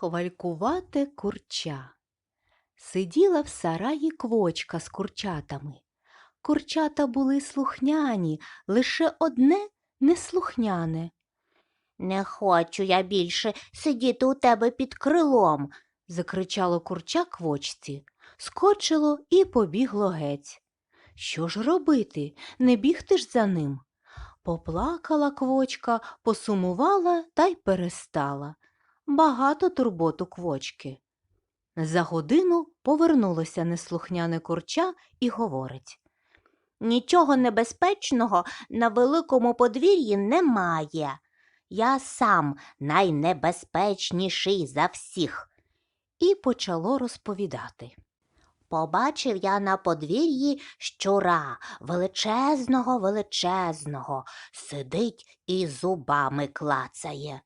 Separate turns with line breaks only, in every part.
Хвалькувате курча. Сиділа в сараї квочка з курчатами. Курчата були слухняні, лише одне неслухняне.
Не хочу я більше сидіти у тебе під крилом.
закричало курча квочці, скочило і побігло геть. Що ж робити? Не бігти ж за ним. Поплакала квочка, посумувала та й перестала. Багато турботу квочки. За годину повернулося неслухняне курча і говорить.
Нічого небезпечного на великому подвір'ї немає. Я сам найнебезпечніший за всіх.
І почало розповідати.
Побачив я на подвір'ї щура величезного величезного, сидить і зубами клацає.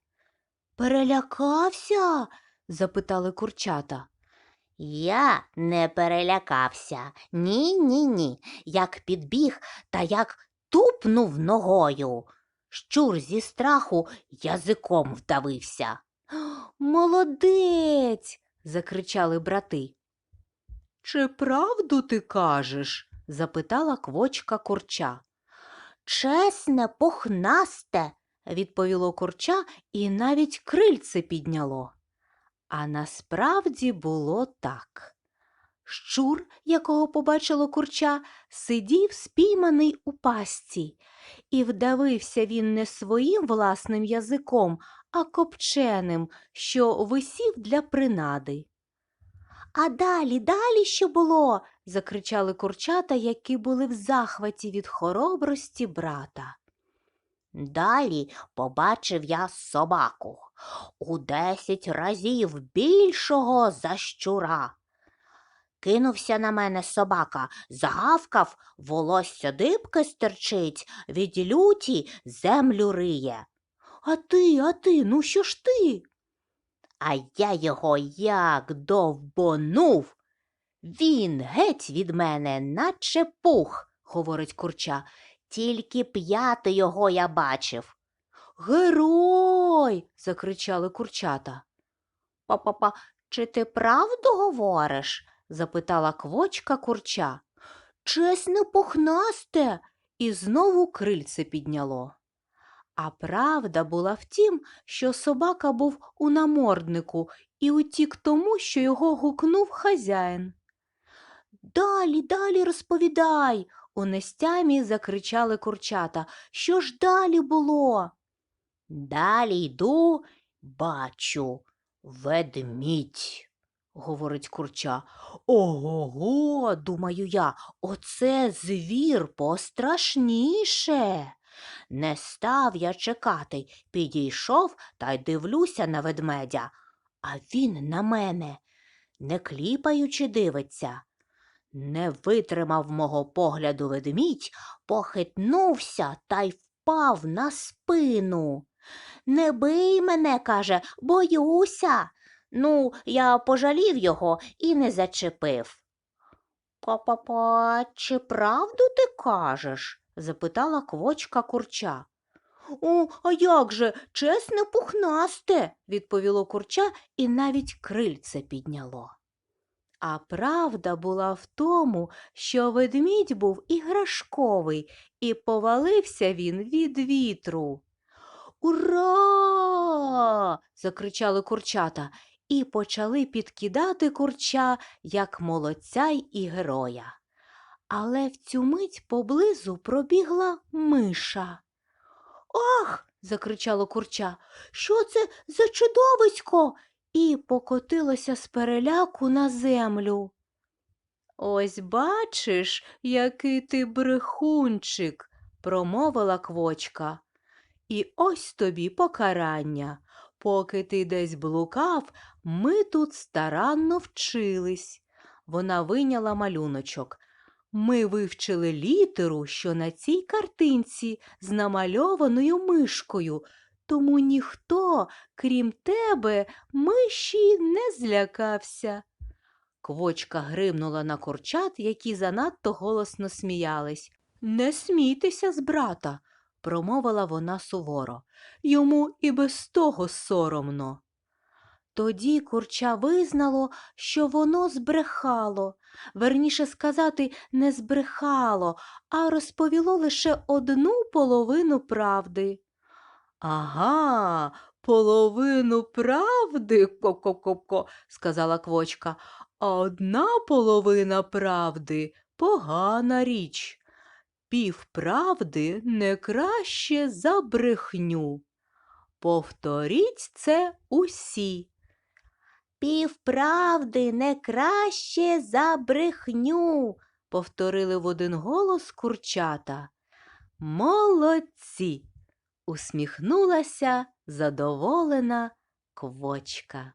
Перелякався? запитали курчата.
Я не перелякався. Ні, ні, ні. Як підбіг та як тупнув ногою. Щур зі страху язиком вдавився.
Молодець. закричали брати. Чи правду ти кажеш? запитала квочка курча.
Чесне, пухнасте,
відповіло курча і навіть крильце підняло. А насправді було так. Щур, якого побачило курча, сидів спійманий у пастці, і вдавився він не своїм власним язиком, а копченим, що висів для принади.
А далі, далі що було?
закричали курчата, які були в захваті від хоробрості брата.
Далі побачив я собаку у десять разів більшого за щура. Кинувся на мене собака, загавкав, волосся дибки стирчить, від люті землю риє.
А ти, а ти, ну що ж ти?
А я його як довбонув. Він геть від мене, наче пух, говорить курча. Тільки п'яти його я бачив.
Герой. закричали курчата.
Па-па-па, чи ти правду говориш?
запитала квочка курча. Чесне пухнасте. І знову крильце підняло. А правда була в тім, що собака був у наморднику і утік тому, що його гукнув хазяїн. Далі, далі розповідай. У нестямі закричали курчата. Що ж далі було?
Далі йду, бачу, ведмідь,
говорить курча. Ого, думаю я, оце звір пострашніше.
Не став я чекати, підійшов та й дивлюся на ведмедя, а він на мене, не кліпаючи, дивиться. Не витримав мого погляду ведмідь, похитнувся та й впав на спину. Не бий мене, каже, боюся. Ну, я пожалів його і не зачепив. Па-па-па, чи правду ти кажеш? запитала квочка курча.
О, а як же, чесне пухнасте, відповіло курча і навіть крильце підняло. А правда була в тому, що ведмідь був іграшковий, і повалився він від вітру. Ура! закричали курчата і почали підкидати курча, як молодця і героя. Але в цю мить поблизу пробігла миша. Ах. закричало курча. Що це за чудовисько? І покотилося з переляку на землю. Ось бачиш, який ти брехунчик, промовила квочка. І ось тобі покарання. Поки ти десь блукав, ми тут старанно вчились. Вона вийняла малюночок. Ми вивчили літеру, що на цій картинці з намальованою мишкою, тому ніхто, крім тебе, миші не злякався. Квочка гримнула на курчат, які занадто голосно сміялись. Не смійтеся з брата, промовила вона суворо. Йому і без того соромно. Тоді курча визнало, що воно збрехало. Верніше сказати, не збрехало, а розповіло лише одну половину правди. Ага, половину правди, ко-ко-ко-ко, сказала квочка, а одна половина правди погана річ. Півправди не краще за брехню. Повторіть це усі.
Півправди не краще за брехню.
повторили в один голос курчата. Молодці! Усміхнулася задоволена квочка.